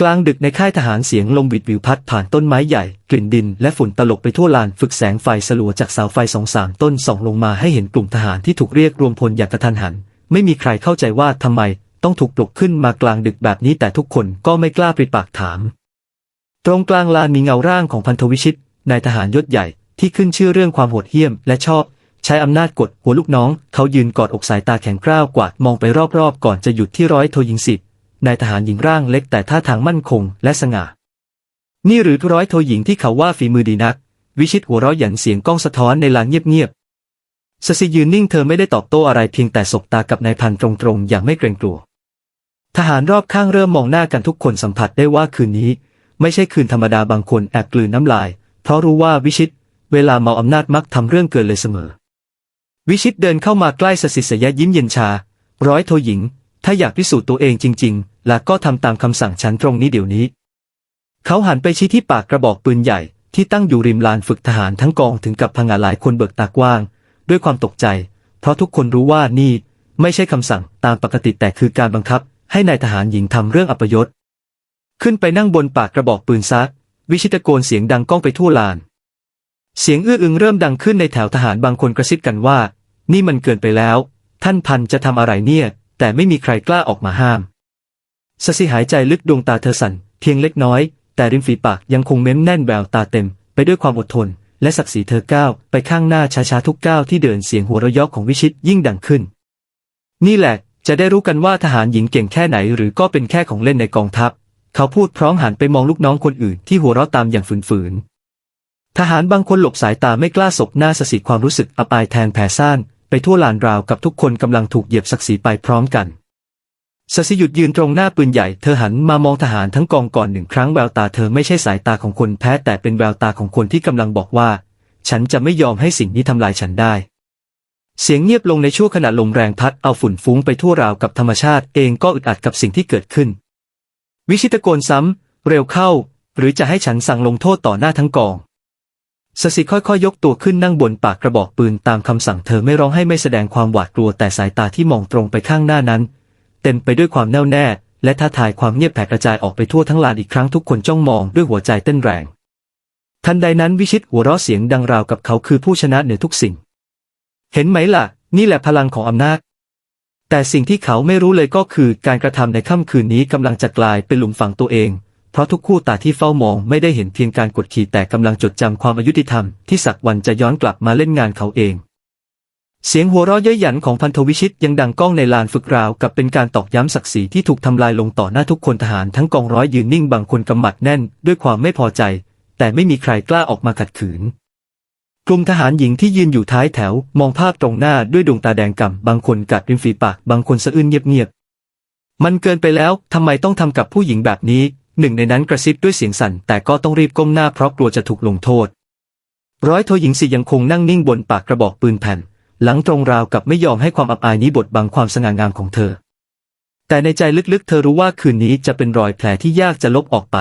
กลางดึกในค่ายทหารเสียงลมวิดวิวพัดผ่านต้นไม้ใหญ่ กลิ่นดินและฝุ่นตลบไปทั่วลานฝึกแสงไฟสลัวจากเสาไฟสองสามต้นส่องลงมาให้เห็นกลุ่มทหารที่ถูกเรียกรวมพลอย่างกระทันหัน ไม่มีใครเข้าใจว่าทำไมต้องถูกปลุกขึ้นมากลางดึกแบบนี้แต่ทุกคนก็ไม่กล้าปริปากถาม ตรงกลางลานมีเงาร่างของพันธวิชิตนายทหารยศใหญ่ที่ขึ้นชื่อเรื่องความโหดเหี้ยมและชอบ ใช้อำนาจกดหัวลูกน้อง เขายืนกอดอกสายตาแข็งกร้าวกวาดมองไปรอบๆ ก่อนจะหยุดที่ร้อยโทยิงสิทธิ นายทหารหญิงร่างเล็กแต่ท่าทางมั่นคงและสง่า นี่หรือร้อยโทหญิงที่เขาว่าฝีมือดีนัก วิชิตหัวเราะหยันเสียงก้องสะท้อนในลานเงียบๆสสิยืนนิ่งเธอไม่ได้ตอบโต้อะไรเพียงแต่สบตากับนายพันตรงๆ อย่างไม่เกรงกลัว ทหารรอบข้างเริ่มมองหน้ากันทุกคนสัมผัสได้ว่าคืนนี้ ไม่ใช่คืนธรรมดาบางคนแอบกลืนน้ำลาย เพราะรู้ว่าวิชิต เวลาเมาอำนาจมักทำเรื่องเกินเลยเสมอ วิชิตเดินเข้ามาใกล้สสิสยะยิ้มเย็นชา ร้อยโทหญิง ถ้าอยากพิสูจน์ตัวเองจริง ๆ และก็ทำตามคำสั่งฉันตรงนี้เดี๋ยวนี้ เขาหันไปชี้ที่ปากกระบอกปืนใหญ่ที่ตั้งอยู่ริมลานฝึกทหารทั้งกองถึงกับพังาหลายคนเบิกตากว้าง ด้วยความตกใจ เพราะทุกคนรู้ว่านี่ไม่ใช่คำสั่งตามปกติแต่คือการบังคับ ให้นายทหารหญิงทำเรื่องอัปยศ ขึ้นไปนั่งบนปากกระบอกปืนซัก วิชิตตะโกนเสียงดังก้องไปทั่วลาน เสียงอื้ออึงเริ่มดังขึ้นในแถวทหารบางคนกระซิบกันว่า นี่มันเกินไปแล้ว ท่านพันจะทำอะไรเนี่ย แต่ไม่มีใครกล้าออกมาห้าม สสิหายใจลึกดวงตาเธอสั่นเพียงเล็กน้อย แต่ริมฝีปากยังคงเม้มแน่นแววตาเต็ม ไปด้วยความอดทน และศักดิ์ศรีเธอก้าวไปข้างหน้าช้าๆทุกก้าวที่เดินเสียงหัวเราะยาะของวิชิตยิ่งดังขึ้น นี่แหละจะได้รู้กันว่าทหารหญิงเก่งแค่ไหนหรือก็เป็นแค่ของเล่นในกองทัพ เขาพูดพร้อมหันไปมองลูกน้องคนอื่นที่หัวเราะตามอย่างฝืนๆทหารบางคนหลบสายตาไม่กล้าสบหน้าสสิความรู้สึกอับอายแทนแผ่ซ่านไปทั่วลานราวกับทุกคนกำลังถูกเหยียบศักดิ์ศรีไปพร้อมกัน สสิหยุดยืนตรงหน้าปืนใหญ่ เธอหันมามองทหารทั้งกองก่อนหนึ่งครั้งแววตาเธอไม่ใช่สายตาของคนแพ้แต่เป็นแววตาของคนที่กำลังบอกว่า ฉันจะไม่ยอมให้สิ่งนี้ทำลายฉันได้ เสียงเงียบลงในช่วงขณะลมแรงพัดเอาฝุ่นฟุ้งไปทั่วราวกับธรรมชาติเองก็อึดอัดกับสิ่งที่เกิดขึ้น วิชิตตะโกนซ้ำ เร็วเข้า หรือจะให้ฉันสั่งลงโทษต่อหน้าทั้งกองสสิค่อยๆ ยกตัวขึ้นนั่งบนปากกระบอกปืนตามคำสั่งเธอไม่ร้องให้ไม่แสดงความหวาดกลัวแต่สายตาที่มองตรงไปข้างหน้านั้น เต็มไปด้วยความแน่วแน่ และท้าทายความเงียบแผ่กระจายออกไปทั่วทั้งลานอีกครั้งทุกคนจ้องมองด้วยหัวใจเต้นแรง ทันใดนั้นวิชิตหัวเราะเสียงดังราวกับเขาคือผู้ชนะเหนือทุกสิ่ง เห็นไหมล่ะ นี่แหละพลังของอำนาจ แต่สิ่งที่เขาไม่รู้เลยก็คือการกระทำในค่ำคืนนี้กำลังจะกลายเป็นหลุมฝังตัวเองเพราะทุกคู่ตาที่เฝ้ามองไม่ได้เห็นเพียงการกดขี่แต่กำลังจดจำความอายุติธรรมที่สักวันจะย้อนกลับมาเล่นงานเขาเอง เสียงหัวเราะเย้ยหยันของพันธวิชิตยังดังก้องในลานฝึกราวกับเป็นการตอกย้ำศักดิ์ศรีที่ถูกทำลายลงต่อหน้าทุกคนทหารทั้งกองร้อยยืนนิ่งบางคนกำหมัดแน่นด้วยความไม่พอใจ แต่ไม่มีใครกล้าออกมาขัดขืน กลุ่มทหารหญิงที่ยืนอยู่ท้ายแถว มองภาพตรงหน้าด้วยดวงตาแดงก่ำบางคนกัดริมฝีปากบางคนสะอื้นเงียบๆมันเกินไปแล้วทำไมต้องทำกับผู้หญิงแบบนี้ หนึ่งในนั้นกระซิบด้วยเสียงสั่น แต่ก็ต้องรีบก้มหน้าเพราะกลัวจะถูกลงโทษ ร้อยโทหญิงสียังคงนั่งนิ่งบนปากกระบอกปืนแผ่น หลังตรงราวกับไม่ยอมให้ความอับอายนี้บดบังความสง่างามของเธอ แต่ในใจลึกๆ เธอรู้ว่าคืนนี้จะเป็นรอยแผลที่ยากจะลบออกไป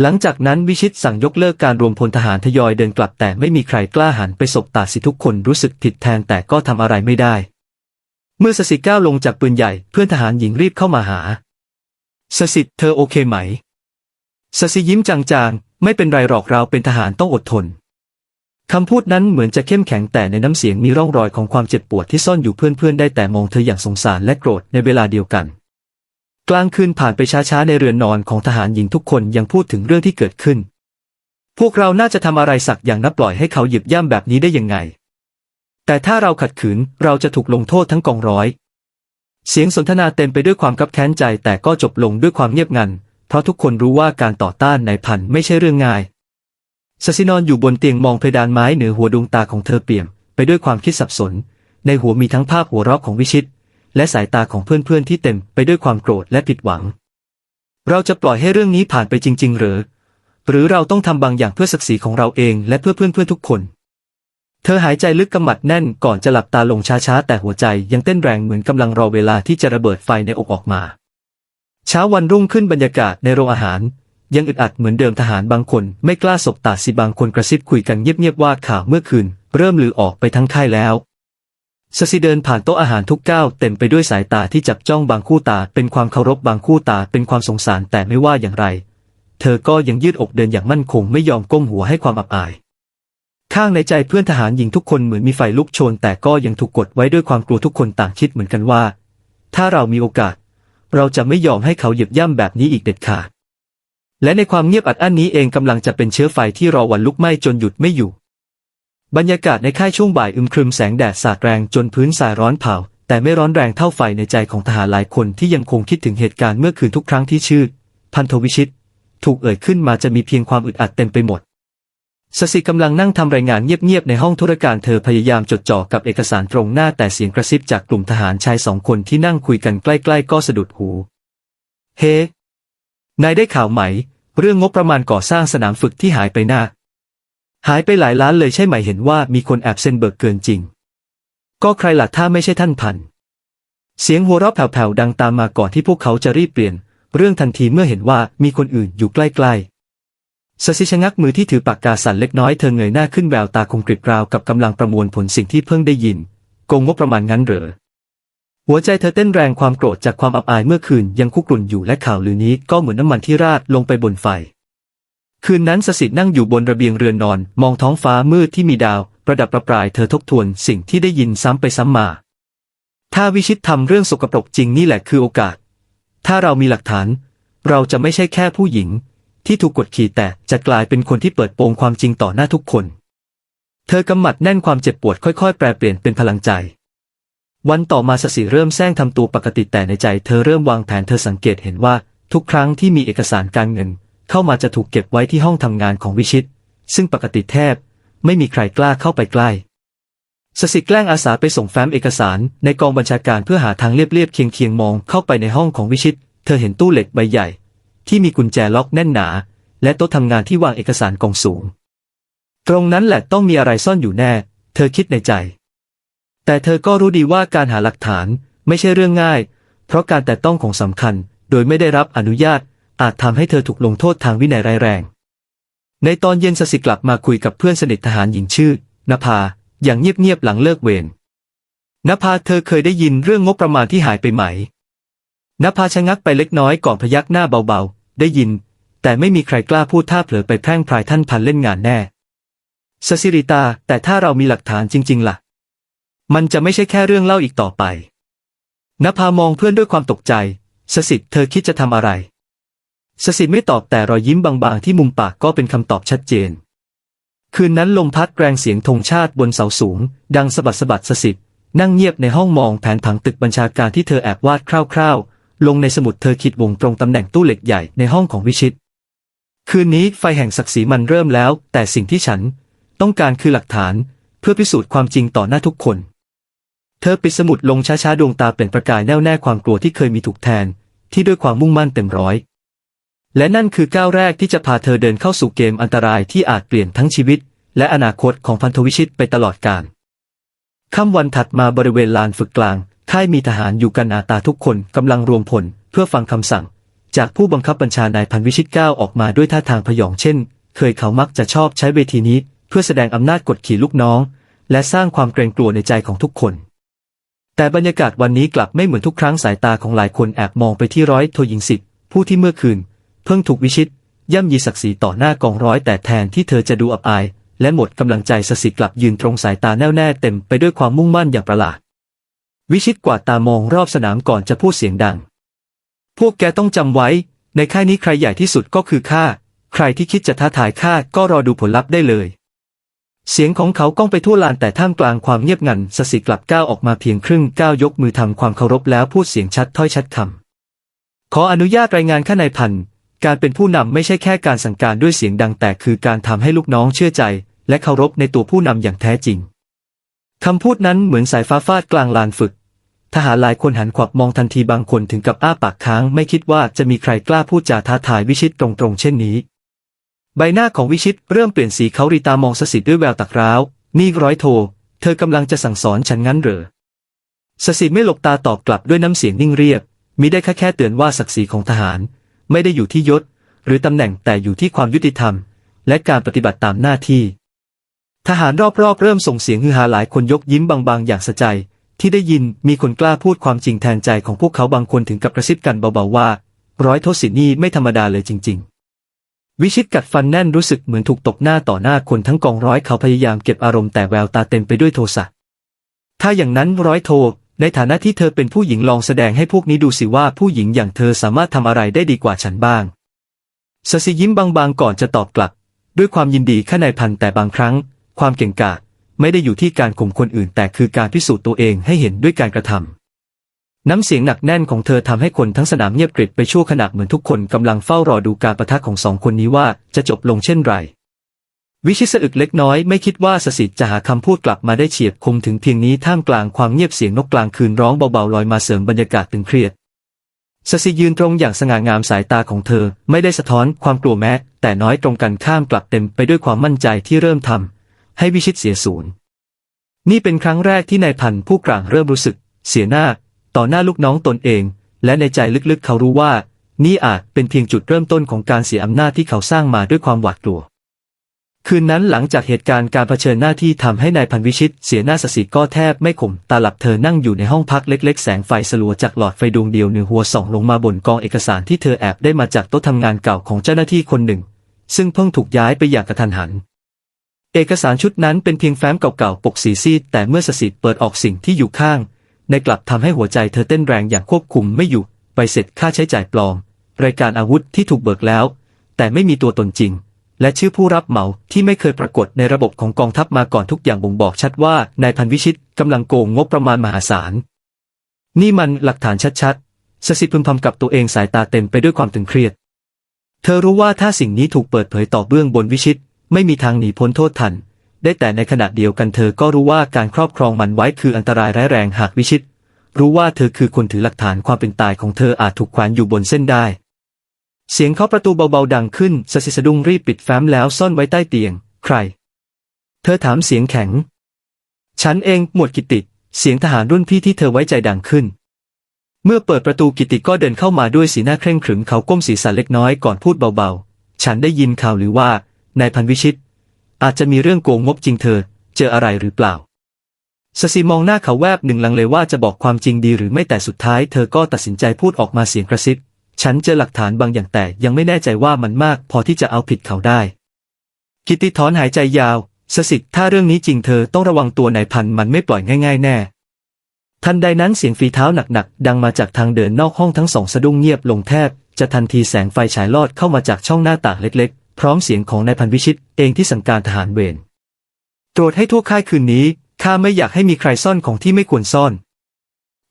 หลังจากนั้นวิชิตสั่งยกเลิกการรวมพลทหารทยอยเดินกลับแต่ไม่มีใครกล้าหันไปสบตาสิทุกคนรู้สึกผิดแทนแต่ก็ทำอะไรไม่ได้ เมื่อสสิก้าวลงจากปืนใหญ่เพื่อนทหารหญิงรีบเข้ามาหาสสิเธอโอเคไหมสสิยิ้มจางๆ ไม่เป็นไรหรอกเราเป็นทหารต้องอดทน คำพูดนั้นเหมือนจะเข้มแข็งแต่ในน้ำเสียงมีร่องรอยของความเจ็บปวดที่ซ่อนอยู่เพื่อนๆได้แต่มองเธออย่างสงสารและโกรธในเวลาเดียวกัน กลางคืนผ่านไปช้าๆในเรือนนอนของทหารหญิงทุกคนยังพูดถึงเรื่องที่เกิดขึ้น พวกเราน่าจะทำอะไรสักอย่างนับปล่อยให้เขาหยิบย่ำแบบนี้ได้ยังไง แต่ถ้าเราขัดขืนเราจะถูกลงโทษทั้งกองร้อย เสียงสนทนาเต็มไปด้วยความคับแค้นใจแต่ก็จบลงด้วยความเงียบงัน เพราะทุกคนรู้ว่าการต่อต้านนายพันไม่ใช่เรื่องง่าย สสินอนอยู่บนเตียงมองเพดานไม้เหนือหัวดวงตาของเธอเปี่ยม ไปด้วยความคิดสับสน ในหัวมีทั้งภาพหัวเราะของวิชิต และสายตาของเพื่อนๆที่เต็มไปด้วยความโกรธและผิดหวัง เราจะปล่อยให้เรื่องนี้ผ่านไปจริง ๆ หรือ หรือเราต้องทำบางอย่างเพื่อศักดิ์ศรีของเราเองและเพื่อเพื่อนๆทุกคน เธอหายใจลึกกำมัดแน่นก่อนจะหลับตาลงช้าๆแต่หัวใจยังเต้นแรงเหมือนกำลังรอเวลาที่จะระเบิดไฟในอกออกมา เช้าวันรุ่งขึ้นบรรยากาศในโรงอาหาร ยังอึดอัดเหมือนเดิมทหารบางคนไม่กล้าสบตาสิบางคนกระซิบคุยกันเงียบๆว่าข่าวเมื่อคืน เริ่มลือออกไปทั้งค่ายแล้วสสิเดินผ่านโต๊ะอาหารทุกก้าวเต็มไปด้วยสายตาที่จับจ้องบางคู่ตา เป็นความเคารพบางคู่ตาเป็นความสงสารแต่ไม่ว่าอย่างไร เธอก็ยังยืดอกเดินอย่างมั่นคงไม่ยอมก้มหัวให้ความอับอาย ข้างในใจเพื่อนทหารหญิงทุกคนเหมือนมีไฟลุกโชน แต่ก็ยังถูกกดไว้ด้วยความกลัวทุกคนต่างคิดเหมือนกันว่า ถ้าเรามีโอกาส เราจะไม่ยอมให้เขาเหยียบย่ำแบบนี้อีกเด็ดขาด และในความเงียบอัดอั้นนี้เองกำลังจะเป็นเชื้อไฟที่รอวันลุกไหม้จนหยุดไม่อยู่ บรรยากาศในค่ายช่วงบ่ายอึมครึมแสงแดดสาดแรงจนพื้นสายร้อนเผา แต่ไม่ร้อนแรงเท่าไฟในใจของทหารหลายคนที่ยังคงคิดถึงเหตุการณ์เมื่อคืนทุกครั้งที่ชื่อ พันโทวิชิต ถูกเอ่ยขึ้นมาจะมีเพียงความอึดอัดเต็มไปหมดสสิกำลังนั่งทำรายงานเงียบๆในห้องธุรการเธอพยายามจดจ่อกับเอกสารตรงหน้าแต่เสียงกระซิบจากกลุ่มทหารชายสองคนที่นั่งคุยกันใกล้ ๆ ก็สะดุดหู เฮ้ นายได้ข่าวไหม เรื่องงบประมาณก่อสร้างสนามฝึกที่หายไปหน้า หายไปหลายล้านเลยใช่ไหมเห็นว่ามีคนแอบเซ็นเบิกเกินจริง ก็ใครหล่ะถ้าไม่ใช่ท่านพัน เสียงหัวเราะแผ่วๆดังตามมาก่อนที่พวกเขาจะรีบเปลี่ยน เรื่องทันทีเมื่อเห็นว่ามีคนอื่นอยู่ใกล้ๆสสิชะงักมือที่ถือปากกาสั่นเล็กน้อยเธอเงยหน้าขึ้นแววตาคมกริบราวกับกำลังประมวลผลสิ่งที่เพิ่งได้ยินโกงงบประมาณงั้นเหรอ หัวใจเธอเต้นแรงความโกรธจากความอับอายเมื่อคืนยังคุกรุ่นอยู่และข่าวลือนี้ก็เหมือนน้ำมันที่ราดลงไปบนไฟ คืนนั้นสสิทธิ์นั่งอยู่บนระเบียงเรือนนอน มองท้องฟ้ามืดที่มีดาว ประดับประปรายเธอทบทวนสิ่งที่ได้ยินซ้ำไปซ้ำมา ถ้าวิชิตทำเรื่องสกปรกจริงนี่แหละคือโอกาส ถ้าเรามีหลักฐาน เราจะไม่ใช่แค่ผู้หญิง ที่ถูกกดขี่แต่จะกลายเป็นคนที่เปิดโปงความจริงต่อหน้าทุกคน เธอกำหมัดแน่นความเจ็บปวดค่อยๆ แปรเปลี่ยนเป็นพลังใจ วันต่อมาสสิเริ่มแซงทำตัวปกติแต่ในใจเธอเริ่มวางแผนเธอสังเกตเห็นว่า ทุกครั้งที่มีเอกสารการเงิน เข้ามาจะถูกเก็บไว้ที่ห้องทำงานของวิชิต ซึ่งปกติแทบ ไม่มีใครกล้าเข้าไปใกล้สสิแกล้งอาสาไปส่งแฟ้มเอกสารในกองบัญชาการเพื่อหาทางเรียบๆเคียงๆมองเข้าไปในห้องของวิชิต เธอเห็นตู้เหล็กใบใหญ่ ที่มีกุญแจล็อกแน่นหนา และโต๊ะทำงานที่วางเอกสารกองสูง ตรงนั้นแหละต้องมีอะไรซ่อนอยู่แน่ เธอคิดในใจ แต่เธอก็รู้ดีว่าการหาหลักฐานไม่ใช่เรื่องง่าย เพราะการแต่ต้องของสำคัญโดยไม่ได้รับอนุญาต อาจทำให้เธอถูกลงโทษทางวินัยร้ายแรง ในตอนเย็นสสิกลับมาคุยกับเพื่อนสนิททหารหญิงชื่อนภาอย่างเงียบๆหลังเลิกเวรนภาเธอเคยได้ยินเรื่องงบประมาณที่หายไปไหมนภาชะงักไปเล็กน้อยก่อนพยักหน้าเบาๆ ได้ยิน แต่ไม่มีใครกล้าพูดท่าเผลอไปแพร่งพรายท่านพันเล่นงานแน่สสิริตา แต่ถ้าเรามีหลักฐานจริง ๆล่ะ มันจะไม่ใช่แค่เรื่องเล่าอีกต่อไปนภามองเพื่อนด้วยความตกใจสสิทธิ์เธอคิดจะทำอะไรสสิทธิ์ไม่ตอบแต่รอยยิ้มบางๆที่มุมปากก็เป็นคำตอบชัดเจน คืนนั้นลมพัดแรงเสียงธงชาติบนเสาสูง ดังสะบัดสะบัดสสิทธิ์นั่งเงียบในห้องมองแผนผังตึกบัญชาการที่เธอแอบวาดคร่าวๆ ลงในสมุดเธอขีดวงตรงตำแหน่งตู้เหล็กใหญ่ในห้องของวิชิต คืนนี้ไฟแห่งศักดิ์ศรีมันเริ่มแล้ว แต่สิ่งที่ฉัน ต้องการคือหลักฐาน เพื่อพิสูจน์ความจริงต่อหน้าทุกคน เธอปิดสมุดลงช้าๆดวงตาเปล่งประกายแน่วแน่ความกลัวที่เคยมีถูกแทน ที่ด้วยความมุ่งมั่นเต็มร้อย และนั่นคือก้าวแรกที่จะพาเธอเดินเข้าสู่เกมอันตรายที่อาจเปลี่ยนทั้งชีวิต และอนาคตของพันธวิชิตไปตลอดกาลค่ำวันถัดมาบริเวณลานฝึกกลางค่ายมีทหารอยู่กันอาตาทุกคนกำลังรวมพลเพื่อฟังคำสั่ง จากผู้บังคับบัญชานายพันวิชิตก้าวออกมาด้วยท่าทางพยองเช่น เคยเขามักจะชอบใช้เวทีนี้ เพื่อแสดงอำนาจกดขี่ลูกน้อง และสร้างความเกรงกลัวในใจของทุกคน แต่บรรยากาศวันนี้กลับไม่เหมือนทุกครั้งสายตาของหลายคนแอบมองไปที่ร้อยโทยิงสิทธิ์ผู้ที่เมื่อคืน เพิ่งถูกวิชิต ย่ำยีศักดิ์ศรีต่อหน้ากองร้อยแต่แทนที่เธอจะดูอับอาย และหมดกำลังใจสสิกลับยืนตรงสายตาแน่วแน่เต็มไปด้วยความมุ่งมั่นอย่างประหลาด วิชิตกวาดตามองรอบสนามก่อนจะพูดเสียงดัง พวกแกต้องจำไว้ ในค่ายนี้ใครใหญ่ที่สุดก็คือข้าใครที่คิดจะท้าทายข้าก็รอดูผลลัพธ์ได้เลย เสียงของเขาก้องไปทั่วลานแต่ท่ามกลางความเงียบงันสสิกลับก้าวออกมาเพียงครึ่งก้าวยกมือทำความเคารพแล้วพูดเสียงชัดถ้อยชัดคำขออนุญาตรายงานข้านายพันการเป็นผู้นำไม่ใช่แค่การสั่งการด้วยเสียงดังแต่คือการทำให้ลูกน้องเชื่อใจ และเคารพในตัวผู้นำอย่างแท้จริงคำพูดนั้นเหมือนสายฟ้าฟาดกลางลานฝึก ทหารหลายคนหันขวับมองทันทีบางคนถึงกับอ้าปากค้าง ไม่คิดว่าจะมีใครกล้าพูดจาท้าทายวิชิตตรงๆเช่นนี้ ใบหน้าของวิชิตเริ่มเปลี่ยนสีเขารีตามองสสิทธิ์ด้วยแววตักร้าว นี่ร้อยโท เธอกำลังจะสั่งสอนฉันงั้นเหรอสสิทธิ์ไม่หลบตาตอบกลับด้วยน้ำเสียงนิ่งเรียบ มิได้แค่แค่เตือนว่าศักดิ์ศรีของทหาร ไม่ได้อยู่ที่ยศ หรือตำแหน่งแต่อยู่ที่ความยุติธรรม และการปฏิบัติตามหน้าที่ ทหารรอบๆ เริ่มส่งเสียงฮือฮาหลายคนยกยิ้มบางๆ อย่างสะใจ ที่ได้ยินมีคนกล้าพูดความจริงแทนใจของพวกเขาบางคนถึงกับกระซิบกันเบาๆว่า ร้อยโทสินี่ไม่ธรรมดาเลยจริง ๆ วิชิตกัดฟันแน่นรู้สึกเหมือนถูกตบหน้าต่อหน้าคนทั้งกองร้อยเขาพยายามเก็บอารมณ์แต่แววตาเต็มไปด้วยโทสะ ถ้าอย่างนั้นร้อยโท ในฐานะที่เธอเป็นผู้หญิงลองแสดงให้พวกนี้ดูสิว่าผู้หญิงอย่างเธอสามารถทำอะไรได้ดีกว่าฉันบ้างสสิยิ้มบางๆก่อนจะตอบกลับ ด้วยความยินดีข้าในพันแต่บางครั้ง ความเก่งกาจไม่ได้อยู่ที่การข่มคนอื่นแต่คือการพิสูจน์ตัวเองให้เห็นด้วยการกระทำ น้ำเสียงหนักแน่นของเธอทำให้คนทั้งสนามเงียบกริบไปชั่วขณะเหมือนทุกคนกำลังเฝ้ารอดูการประทะของสองคนนี้ว่าจะจบลงเช่นไรวิชิตสะอึกเล็กน้อยไม่คิดว่าสสิทธิ์จะหาคำพูดกลับมาได้เฉียบคมถึงเพียงนี้ท่ามกลางความเงียบเสียงนกกลางคืนร้องเบาๆลอยมาเสริมบรรยากาศตึงเครียดสสิยืนตรงอย่างสง่างามสายตาของเธอ ไม่ได้สะท้อนความกลัวแม้ แต่น้อยตรงกันข้ามกลับเต็มไปด้วยความมั่นใจที่เริ่มทำให้วิชิตเสียศูนย์นี่เป็นครั้งแรกที่นายพันผู้กลางเริ่มรู้สึก เสียหน้า ต่อหน้าลูกน้องตนเอง และในใจลึกๆเขารู้ว่า นี่อาจเป็นเพียงจุดเริ่มต้นของการเสียอำนาจที่เขาสร้างมาด้วยความหวาดกลัว คืนนั้นหลังจากเหตุการณ์การเผชิญหน้าที่ทำให้นายพันวิชิต เสียหน้าสสิก็แทบไม่ข่มตาหลับเธอนั่งอยู่ในห้องพักเล็ก ๆ แสงไฟสลัวจากหลอดไฟดวงเดียวเหนือหัวส่องลงมาบนกองเอกสารที่เธอแอบได้มาจากโต๊ะทำงานเก่าของเจ้าหน้าที่คนหนึ่ง ซึ่งเพิ่งถูกย้ายไปอย่างกระทันหันเอกสารชุดนั้นเป็นเพียงแฟ้มเก่าๆ ปกสีซีดแต่เมื่อสสิเปิดออกสิ่งที่อยู่ข้าง ในกลับทำให้หัวใจเธอเต้นแรงอย่างควบคุมไม่อยู่ใบเสร็จค่าใช้จ่ายปลอม รายการอาวุธที่ถูกเบิกแล้ว แต่ไม่มีตัวตนจริง และชื่อผู้รับเหมาที่ไม่เคยปรากฏในระบบของกองทัพมาก่อนทุกอย่างบ่งบอกชัดว่านายพันวิชิตกำลังโกงงบประมาณมหาศาล นี่มันหลักฐานชัดๆสสิพึมพำกับตัวเองสายตาเต็มไปด้วยความตึงเครียด เธอรู้ว่าถ้าสิ่งนี้ถูกเปิดเผยต่อเบื้องบนวิชิต ไม่มีทางหนีพ้นโทษทัน ได้แต่ในขณะเดียวกันเธอก็รู้ว่าการครอบครองมันไว้คืออันตรายร้ายแรงหากวิชิต รู้ว่าเธอคือคนถือหลักฐานความเป็นตายของเธออาจถูกแขวนอยู่บนเส้นได้ เสียงเคาะประตูเบาๆดังขึ้นสสิสะดุ้งรีบปิดแฟ้มแล้วซ่อนไว้ใต้เตียง ใคร เธอถามเสียงแข็ง ฉันเองหมวดกิติ เสียงทหารรุ่นพี่ที่เธอไว้ใจดังขึ้นเมื่อเปิดประตูกิติก็เดินเข้ามาด้วยสีหน้าเคร่งขรึมเขาก้มศีรษะเล็กน้อยก่อนพูดเบาๆ ฉันได้ยินข่าวหรือว่านายพันวิชิต อาจจะมีเรื่องโกงงบจริงเธอ เจออะไรหรือเปล่าสสีมองหน้าเขาแวบหนึ่งลังเลว่าจะบอกความจริงดีหรือไม่แต่สุดท้ายเธอก็ตัดสินใจพูดออกมาเสียงกระซิบ ฉันเจอหลักฐานบางอย่างแต่ยังไม่แน่ใจว่ามันมากพอที่จะเอาผิดเขาได้ กิติถอนหายใจยาวสสิทธ์ถ้าเรื่องนี้จริงเธอต้องระวังตัวนายพันมันไม่ปล่อยง่าย ๆ แน่ ทันใดนั้นเสียงฝีเท้าหนักๆ ดังมาจากทางเดินนอกห้องทั้งสองสะดุ้งเงียบลงแทบ จะทันทีแสงไฟฉายลอดเข้ามาจากช่องหน้าต่างเล็ก พร้อมเสียงของนายพันวิชิตเองที่สั่งการทหารเวรตรวจให้ทั่วค่ายคืนนี้ข้าไม่อยากให้มีใครซ่อนของที่ไม่ควรซ่อน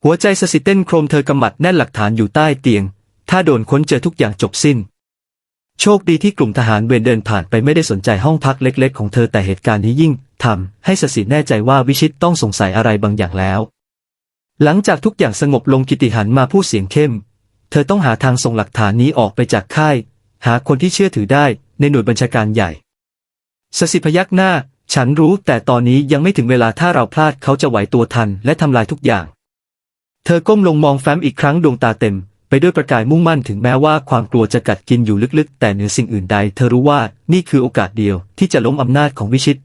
หัวใจสสิเต้นโครมเธอกำมัดแน่นหลักฐานอยู่ใต้เตียง ถ้าโดนค้นเจอทุกอย่างจบสิ้น โชคดีที่กลุ่มทหารเวรเดินผ่านไปไม่ได้สนใจห้องพักเล็ก ๆ ของเธอแต่เหตุการณ์นี้ยิ่งทำให้สสิแน่ใจว่าวิชิตต้องสงสัยอะไรบางอย่างแล้ว หลังจากทุกอย่างสงบลงกิติหันมาพูดเสียงเข้ม เธอต้องหาทางส่งหลักฐานนี้ออกไปจากค่าย หาคนที่เชื่อถือได้ ในหน่วยบัญชาการใหญ่สสิพยักหน้า ฉันรู้แต่ตอนนี้ยังไม่ถึงเวลาถ้าเราพลาดเขาจะไหวตัวทันและทำลายทุกอย่าง เธอก้มลงมองแฟ้มอีกครั้งดวงตาเต็ม ไปด้วยประกายมุ่งมั่นถึงแม้ว่าความกลัวจะกัดกินอยู่ลึกๆ แต่เหนือสิ่งอื่นใด เธอรู้ว่านี่คือโอกาสเดียวที่จะล้มอำนาจของวิชิต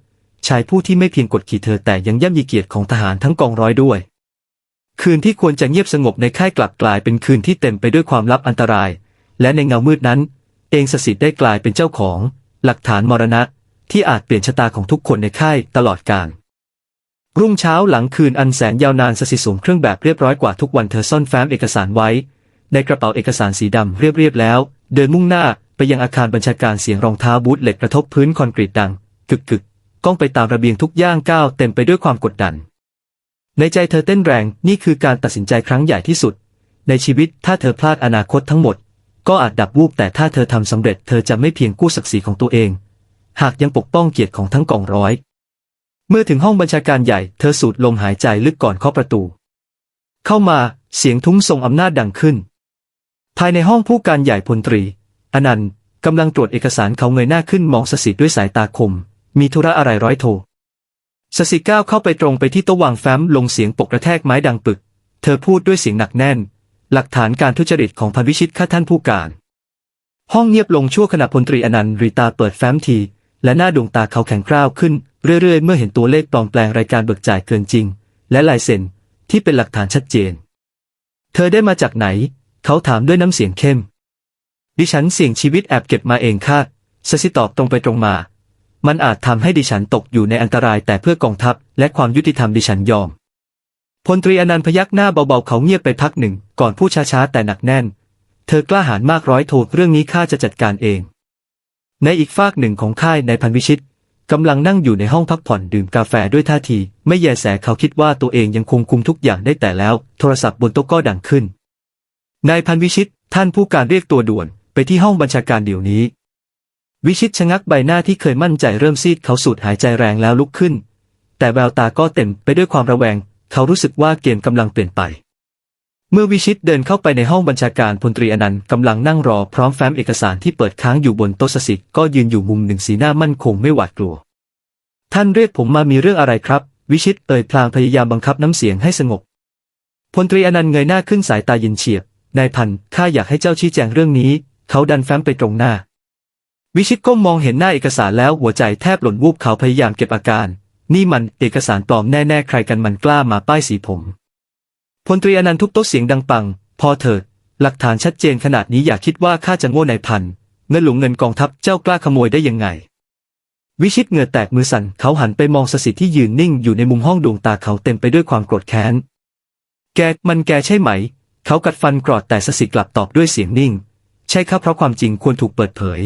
ชายผู้ที่ไม่เพียงกดขี่เธอแต่ยังย่ำยีเกียรติของทหารทั้งกองร้อยด้วย คืนที่ควรจะเงียบสงบในค่ายกลับกลายเป็นคืนที่เต็มไปด้วยความลับอันตราย และในเงามืดนั้น เองสสิทธิ์ได้กลายเป็นเจ้าของ หลักฐานมรณะ ที่อาจเปลี่ยนชะตาของทุกคนในค่ายตลอดกาลรุ่งเช้าหลังคืนอันแสนยาวนานสสิสวมเครื่องแบบเรียบร้อยกว่าทุกวันเธอซ่อนแฟ้มเอกสารไว้ ในกระเป๋าเอกสารสีดำเรียบๆแล้ว เดินมุ่งหน้าไปยังอาคารบัญชาการเสียงรองเท้าบูทเหล็กกระทบพื้นคอนกรีตดัง กึกกึกก้องไปตามระเบียงทุกย่างก้าวเต็มไปด้วยความกดดัน ในใจเธอเต้นแรงนี่คือการตัดสินใจครั้งใหญ่ที่สุด ในชีวิตถ้าเธอพลาดอนาคตทั้งหมด ก็อาจดับวูบแต่ถ้าเธอทำสำเร็จเธอจะไม่เพียงกู้ศักดิ์ศรีของตัวเอง หากยังปกป้องเกียรติของทั้งกองร้อย เมื่อถึงห้องบัญชาการใหญ่เธอสูดลมหายใจลึกก่อนเคาะประตู เข้ามาเสียงทุ้งทรงอำนาจดังขึ้น ภายในห้องผู้การใหญ่พลตรี อนันต์กำลังตรวจเอกสารเขาเงยหน้าขึ้นมองสสิด้วยสายตาคม มีธุระอะไรร้อยโทสสิก้าวเข้าไปตรงไปที่โต๊ะวางแฟ้มลงเสียงปกกระแทกไม้ดังปึก เธอพูดด้วยเสียงหนักแน่น หลักฐานการทุจริตของพันวิชิตข้าท่านผู้การ ห้องเงียบลงชั่วขณะพลตรีอนันต์รีตาเปิดแฟ้มที และหน้าดวงตาเขาแข็งกร้าวขึ้น เรื่อยๆ เมื่อเห็นตัวเลขปลอมแปลงรายการเบิกจ่ายเกินจริง และลายเซ็นที่เป็นหลักฐานชัดเจน เธอได้มาจากไหน เขาถามด้วยน้ำเสียงเข้ม ดิฉันเสี่ยงชีวิตแอบเก็บมาเองค่ะสซิตอบตรงไปตรงมา มันอาจทำให้ดิฉันตกอยู่ในอันตรายแต่เพื่อกองทัพและความยุติธรรมดิฉันยอม พลตรีอนันต์พยักหน้าเบาๆเขาเงียบไปพักหนึ่ง ก่อนพูดช้าๆแต่หนักแน่น เธอกล้าหาญมากร้อยโทเรื่องนี้ข้าจะจัดการเอง ในอีกฝากหนึ่งของค่ายในายพันวิชิตกำลังนั่งอยู่ในห้องพักผ่อนดื่มกาแฟด้วยท่าที ไม่แยแสเขาคิดว่าตัวเองยังคงคุมทุกอย่างได้แต่แล้ว โทรศัพท์บนโต๊ะก็ดังขึ้นนายพันวิชิต ท่านผู้การเรียกตัวด่วนไปที่ห้องบัญชาการเดี๋ยวนี้ วิชิตชะงักใบหน้าที่เคยมั่นใจเริ่มซีดเขาสูดหายใจแรงแล้วลุกขึ้น แต่แววตาก็เต็มไปด้วยความระแวง เขารู้สึกว่าเกมกำลังเปลี่ยนไป เมื่อวิชิตเดินเข้าไปในห้องบัญชาการพลตรีอนันต์กำลังนั่งรอพร้อมแฟ้มเอกสารที่เปิดค้างอยู่บนโต๊ะสสิทธิ์ก็ยืนอยู่มุมหนึ่งสีหน้ามั่นคงไม่หวาดกลัว ท่านเรียกผมมามีเรื่องอะไรครับ วิชิตเอ่ยพลางพยายามบังคับน้ำเสียงให้สงบพลตรีอนันต์เงยหน้าขึ้นสายตาเย็นเฉียบนายพันข้าอยากให้เจ้าชี้แจงเรื่องนี้ เขาดันแฟ้มไปตรงหน้า วิชิตก้มมองเห็นหน้าเอกสารแล้วหัวใจแทบหล่นวูบเขาพยายามเก็บอาการ นี่มันเอกสารปลอมแน่ๆใครกันมันกล้ามาป้ายสีผม พลตรีอนันต์ทุบโต๊ะเสียงดังปัง พอเถิด หลักฐานชัดเจนขนาดนี้อย่าคิดว่าข้าจะโง่ในพัน เงินหลวงเงินกองทัพเจ้ากล้าขโมยได้ยังไง วิชิตเหงื่อแตกมือสั่นเขาหันไปมองสสิทธิ์ที่ยืนนิ่งอยู่ในมุมห้องดวงตาเขาเต็มไปด้วยความโกรธแค้น แกมันแกใช่ไหม เขากัดฟันกรอดแต่สสิกลับตอบด้วยเสียงนิ่ง ใช่ครับเพราะความจริงควรถูกเปิดเผย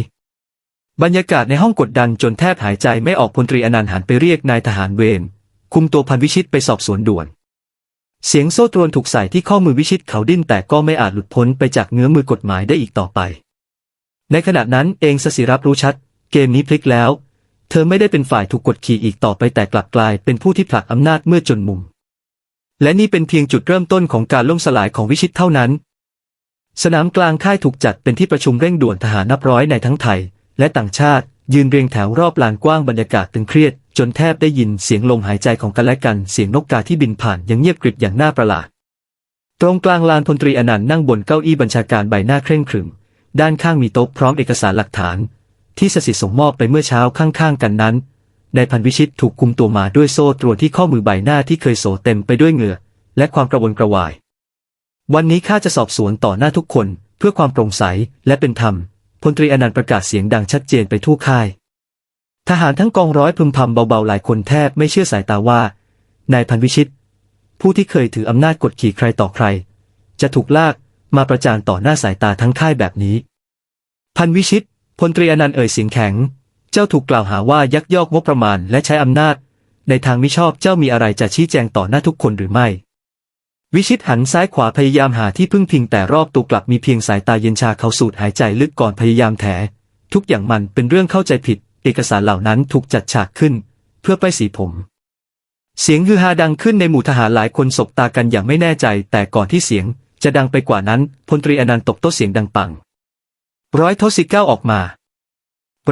บรรยากาศในห้องกดดันจนแทบหายใจไม่ออกพลตรีอนันต์หันไปเรียกนายทหารเวรคุมตัวพันวิชิตไปสอบสวนด่วน เสียงโซ่ตรวนถูกใส่ที่ข้อมือวิชิตเขาดิ้นแต่ก็ไม่อาจหลุดพ้นไปจากเงื้อมือกฎหมายได้อีกต่อไป ในขณะนั้นเองสสิรับรู้ชัด เกมนี้พลิกแล้ว เธอไม่ได้เป็นฝ่ายถูกกดขี่อีกต่อไปแต่กลับกลายเป็นผู้ที่ผลักอำนาจเมื่อจนมุม และนี่เป็นเพียงจุดเริ่มต้นของการล่มสลายของวิชิตเท่านั้น สนามกลางค่ายถูกจัดเป็นที่ประชุมเร่งด่วนทหารนับร้อยในทั้งไทย และต่างชาติ ยืนเรียงแถวรอบลานกว้างบรรยากาศตึงเครียด จนแทบได้ยินเสียงลมหายใจของกันและกันเสียงนกกาที่บินผ่านยังเงียบกริบอย่างน่าประหลาด ตรงกลางลานพลตรีอนันต์นั่งบนเก้าอี้บัญชาการใบหน้าเคร่งขรึม ด้านข้างมีโต๊ะพร้อมเอกสารหลักฐาน ที่สสิส่งมอบไปเมื่อเช้าข้างๆกันนั้นนายพันวิชิตถูกคุมตัวมาด้วยโซ่ตรวนที่ข้อมือใบหน้าที่เคยโสเต็มไปด้วยเหงื่อ และความกระวนกระวาย วันนี้ข้าจะสอบสวนต่อหน้าทุกคน เพื่อความโปร่งใสและเป็นธรรม พลตรีอนันต์ประกาศเสียงดังชัดเจนไปทั่วค่าย ทหารทั้งกองร้อยพึมพำเบาๆหลายคนแทบไม่เชื่อสายตาว่า นายพันวิชิต ผู้ที่เคยถืออำนาจกดขี่ใครต่อใคร จะถูกลากมาประจานต่อหน้าสายตาทั้งค่ายแบบนี้ พันวิชิตพลตรีอนันต์เอ่ยเสียงแข็ง เจ้าถูกกล่าวหาว่ายักยอกงบประมาณและใช้อำนาจ ในทางมิชอบเจ้ามีอะไรจะชี้แจงต่อหน้าทุกคนหรือไม่ วิชิตหันซ้ายขวาพยายามหาที่พึ่งพิงแต่รอบตัวกลับมีเพียงสายตาเย็นชาเขาสูดหายใจลึกก่อนพยายามแถ ทุกอย่างมันเป็นเรื่องเข้าใจผิด เอกสารเหล่านั้นถูกจัดฉากขึ้น เพื่อไปสีผม เสียงฮือฮาดังขึ้นในหมู่ทหารหลายคนสบตากันอย่างไม่แน่ใจ แต่ก่อนที่เสียง จะดังไปกว่านั้นพลตรีอนันต์ตบโต๊ะเสียงดังปัง ร้อยทสิก้าวออกมา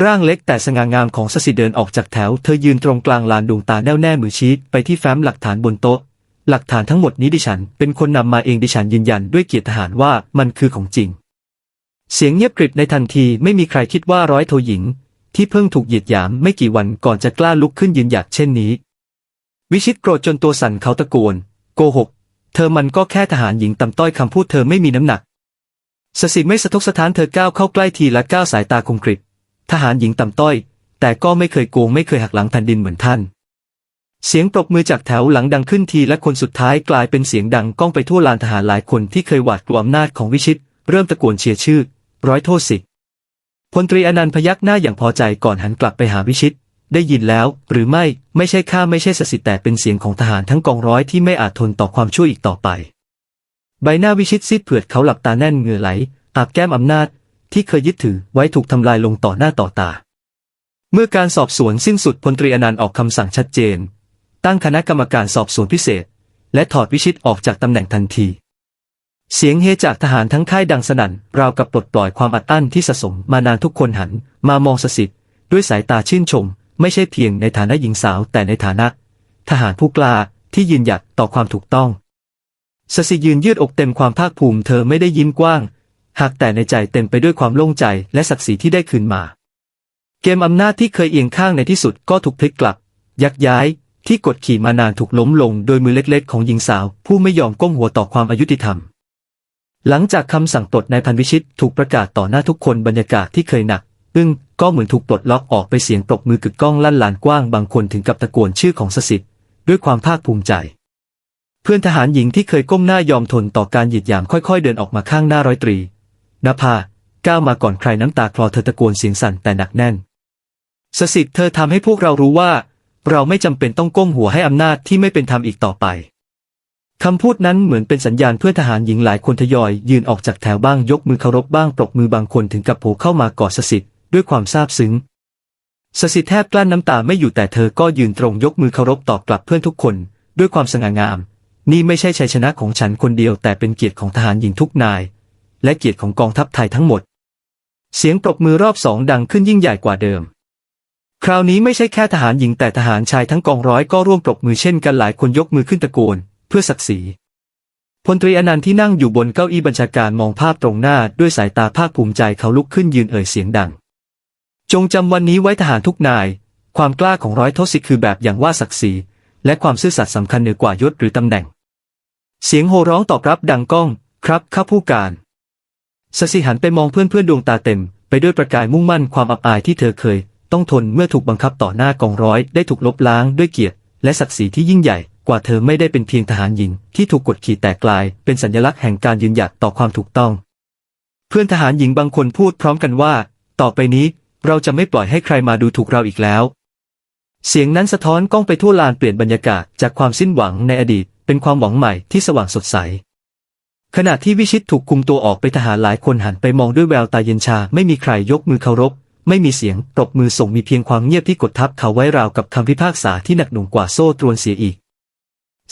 ร่างเล็กแต่สง่างามของสสิเดินออกจากแถว เธอยืนตรงกลางลานดวงตาแน่วแน่มือชี้ไปที่แฟ้มหลักฐานบนโต๊ะ หลักฐานทั้งหมดนี้ดิฉันเป็นคนนำมาเองดิฉันยืนยันด้วยเกียรติทหารว่ามันคือของจริง เสียงเงียบกริบในทันทีไม่มีใครคิดว่าร้อยโทหญิง ที่เพิ่งถูกเหยียดหยามไม่กี่วันก่อนจะกล้าลุกขึ้นยืนหยัดเช่นนี้ วิชิตโกรธจนตัวสั่นเขาตะโกน โกหก เธอมันก็แค่ทหารหญิงต่ำต้อยคำพูดเธอไม่มีน้ำหนักสสิไม่สะทกสะท้านเธอก้าวเข้าใกล้ทีละก้าวสายตาคมกริบทหารหญิงต่ำต้อย แต่ก็ไม่เคยโกงไม่เคยหักหลังแผ่นดินเหมือนท่าน เสียงปรบมือจากแถวหลังดังขึ้นทีและคนสุดท้ายกลายเป็นเสียงดังก้องไปทั่วลานทหารหลายคนที่เคยหวาดกลัวอำนาจของวิชิต เริ่มตะโกนเชียร์ชื่อ ร้อยโทษสิพลตรีอนันต์พยักหน้าอย่างพอใจก่อนหันกลับไปหาวิชิต ได้ยินแล้ว หรือไม่ไม่ใช่ข้าไม่ใช่สสิแต่เป็นเสียงของทหารทั้งกองร้อยที่ไม่อาจทนต่อความชั่วอีกต่อไป ใบหน้าวิชิตซีดเผือดเขาหลับตาแน่นเหงื่อไหลอาบแก้มอำนาจ ที่เคยยึดถือไว้ถูกทำลายลงต่อหน้าต่อตา เมื่อการสอบสวนสิ้นสุดพลตรีอนันต์ออกคำสั่งชัดเจน ตั้งคณะกรรมการสอบสวนพิเศษ และถอดวิชิตออกจากตำแหน่งทันที เสียงเฮจากทหารทั้งค่ายดังสนั่น ราวกับปลดปล่อยความอัดอั้นที่สะสมมานานทุกคนหัน มามองสสิทธิ์ด้วยสายตาชื่นชม ไม่ใช่เพียงในฐานะหญิงสาวแต่ในฐานะ ทหารผู้กล้าที่ยืนหยัดต่อความถูกต้องสสิยืนยืดอกเต็มความภาคภูมิเธอไม่ได้ยิ้มกว้าง หากแต่ในใจเต็มไปด้วยความโล่งใจและศักดิ์ศรีที่ได้คืนมา เกมอำนาจที่เคยเอียงข้างในที่สุดก็ถูกพลิกกลับ ยักย้าย ที่กดขี่มานานถูกล้มลงโดยมือเล็กๆ ของหญิงสาว ผู้ไม่ยอมก้มหัวต่อความอายุติธรรม หลังจากคำสั่งปลดนายพันวิชิตถูกประกาศต่อหน้าทุกคนบรรยากาศที่เคยหนักอึ้งก็เหมือนถูกปลดล็อกออกไปเสียงปรบมือกึกก้องลั่นลานกว้างบางคนถึงกับตะโกนชื่อของสสิทธิ์ด้วยความภาคภูมิใจ เพื่อนทหารหญิงที่เคยก้มหน้ายอมทนต่อการหยิดหยามค่อยๆ เดินออกมาข้างหน้าร้อยตรีนภาก้าวมาก่อนใครน้ำตาคลอเธอตะโกนเสียงสั่นแต่หนักแน่นสสิทธิ์เธอทำให้พวกเรารู้ว่า เราไม่จำเป็นต้องก้มหัวให้อำนาจที่ไม่เป็นธรรมอีกต่อไปคำพูดนั้นเหมือนเป็นสัญญาณเพื่อทหารหญิงหลายคนทยอย ยืนออกจากแถวบ้างยกมือเคารพบ้างปรบมือบางคนถึงกับโผล่เข้ามากอดสสิทธิ์ด้วยความซาบซึ้งสสิทธิ์แทบกลั้นน้ำตาไม่อยู่แต่เธอก็ยืนตรงยกมือเคารพตอบกลับเพื่อนทุกคน ด้วยความสง่างาม นี่ไม่ใช่ชัยชนะของฉันคนเดียวแต่เป็นเกียรติของทหารหญิงทุกนาย และเกียรติของกองทัพไทยทั้งหมด เสียงปรบมือรอบสองดังขึ้นยิ่งใหญ่กว่าเดิม คราวนี้ไม่ใช่แค่ทหารหญิงแต่ทหารชายทั้งกองร้อยก็ร่วมปรบมือเช่นกันหลายคนยกมือขึ้นตะโกน เพื่อศักดิ์ศรีพลตรีอนันต์ที่นั่งอยู่บนเก้าอี้บัญชาการมองภาพตรงหน้าด้วยสายตาภาคภูมิใจเขาลุกขึ้นยืนเอ่ยเสียงดัง จงจำวันนี้ไว้ทหารทุกนาย ความกล้าของร้อยทศิคือแบบอย่างว่าศักดิ์ศรีและความซื่อสัตย์สำคัญเหนือกว่ายศหรือตำแหน่ง เสียงโห่ร้องตอบรับดังก้อง ครับข้าผู้การสสิหันไปมองเพื่อนเพื่อนดวงตาเต็ม ไปด้วยประกายมุ่งมั่นความอับอายที่เธอเคย ต้องทนเมื่อถูกบังคับต่อหน้ากองร้อยได้ถูกลบล้างด้วยเกียรติ และศักดิ์ศรีที่ยิ่งใหญ่กว่าเธอไม่ได้เป็นเพียงทหารหญิง ที่ถูกกดขี่แต่กลายเป็นสัญลักษณ์แห่งการยืนหยัดต่อความถูกต้อง เพื่อนทหารหญิงบางคนพูดพร้อมกันว่า ต่อไปนี้เราจะไม่ปล่อยให้ใครมาดูถูกเราอีกแล้ว เสียงนั้นสะท้อนกล้องไปทั่วลานเปลี่ยนบรรยากาศจากความสิ้นหวังในอดีต เป็นความหวังใหม่ที่สว่างสดใส ขณะที่วิชิตถูกคุมตัวออกไปทหารหลายคนหันไปมองด้วยแววตาเย็นชาไม่มีใครยกมือเคารพ ไม่มีเสียงปรบมือส่งมีเพียงความเงียบที่กดทับเขาไว้ราวกับคำพิพากษาที่หนักหน่วงกว่าโซ่ตรวนเสียอีก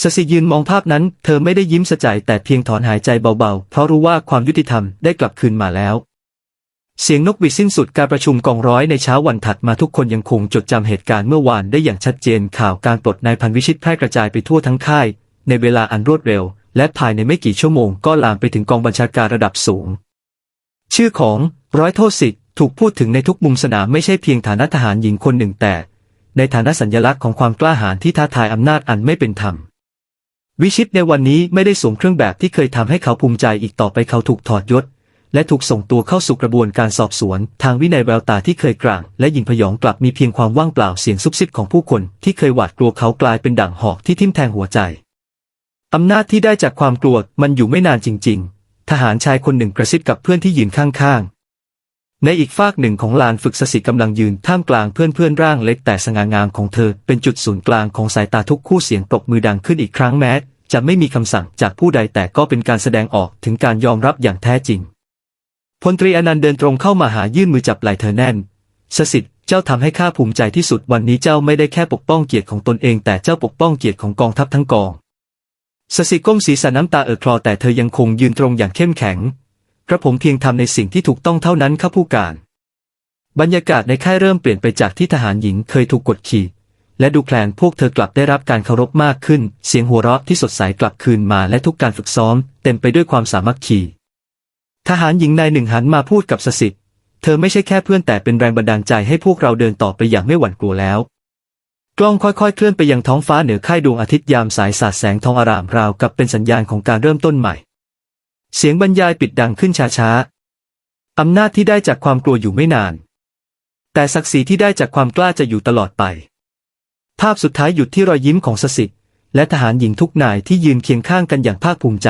สสิยืนมองภาพนั้น เธอไม่ได้ยิ้มสะใจแต่เพียงถอนหายใจเบาๆ เพราะรู้ว่าความยุติธรรมได้กลับคืนมาแล้ว เสียงนกหวีดสิ้นสุดการประชุมกองร้อยในเช้าวันถัดมาทุกคนยังคงจดจำเหตุการณ์เมื่อวานได้อย่างชัดเจนข่าวการปลดนายพันวิชิตแพร่กระจายไปทั่วทั้งค่าย ในเวลาอันรวดเร็ว และภายในไม่กี่ชั่วโมงก็ลามไปถึงกองบัญชาการระดับสูง ชื่อของร้อยโทษสิทธิ์ ถูกพูดถึงในทุกมุมสนามไม่ใช่เพียงฐานะทหารหญิงคนหนึ่งแต่ ในฐานะสัญลักษณ์ของความกล้าหาญที่ท้าทายอำนาจอันไม่เป็นธรรม วิชิตในวันนี้ไม่ได้สวมเครื่องแบบที่เคยทำให้เขาภูมิใจอีกต่อไปเขาถูกถอดยศ และถูกส่งตัวเข้าสู่กระบวนการสอบสวน ทางวินัยแววตาที่เคยกลาง และยิงพยองกลับมีเพียงความว่างเปล่าเสียงซุบซิบของผู้คนที่เคยหวาดกลัวเขากลายเป็นด่างหอกที่ทิ่มแทงหัวใจอำนาจที่ได้จากความกลัวมันอยู่ไม่นานจริง ๆ ทหารชายคนหนึ่งกระซิบกับเพื่อนที่ยืนข้างๆ ในอีกฟากหนึ่งของลานฝึกสสิกำลังยืนท่ามกลางเพื่อนๆร่างเล็กแต่สง่างามของเธอ เป็นจุดศูนย์กลางของสายตาทุกคู่เสียงปรบมือดังขึ้นอีกครั้งแม้ จะไม่มีคำสั่งจากผู้ใดแต่ก็เป็นการแสดงออกถึงการยอมรับอย่างแท้จริงพลตรีอนันต์เดินตรงเข้ามาหายื่นมือจับไหล่เธอแน่นสสิทธิ์เจ้าทำให้ข้าภูมิใจที่สุดวันนี้เจ้าไม่ได้แค่ปกป้องเกียรติของตนเอง แต่เจ้าปกป้องเกียรติของกองทัพทั้งกองสสิก้มศีรษะน้ำตาเอ่อคลอแต่เธอยังคงยืนตรงอย่างเข้มแข็ง กระผมเพียงทำในสิ่งที่ถูกต้องเท่านั้นข้าผู้การ บรรยากาศในค่ายเริ่มเปลี่ยนไปจากที่ทหารหญิงเคยถูกกดขี่ และดูแคลนพวกเธอกลับได้รับการเคารพมากขึ้น เสียงหัวเราะที่สดใสกลับคืนมาและทุกการฝึกซ้อม เต็มไปด้วยความสามัคคีทหารหญิงนายหนึ่งหันมาพูดกับสสิทธิ์เธอไม่ใช่แค่เพื่อนแต่เป็นแรงบันดาลใจให้พวกเราเดินต่อไปอย่างไม่หวั่นกลัวแล้ว กล้องค่อยๆ เคลื่อนไปยังท้องฟ้าเหนือค่ายดวงอาทิตย์ยามสายสาดแสงทองอารามราวกับเป็นสัญญาณของการเริ่มต้นใหม่ เสียงบรรยายปิดดังขึ้นช้าๆ อำนาจที่ได้จากความกลัวอยู่ไม่นาน แต่ศักดิ์ศรีที่ได้จากความกล้าจะอยู่ตลอดไป ภาพสุดท้ายหยุดที่รอยยิ้มของสสิและทหารหญิงทุกนายที่ยืนเคียงข้างกันอย่างภาคภูมิใจ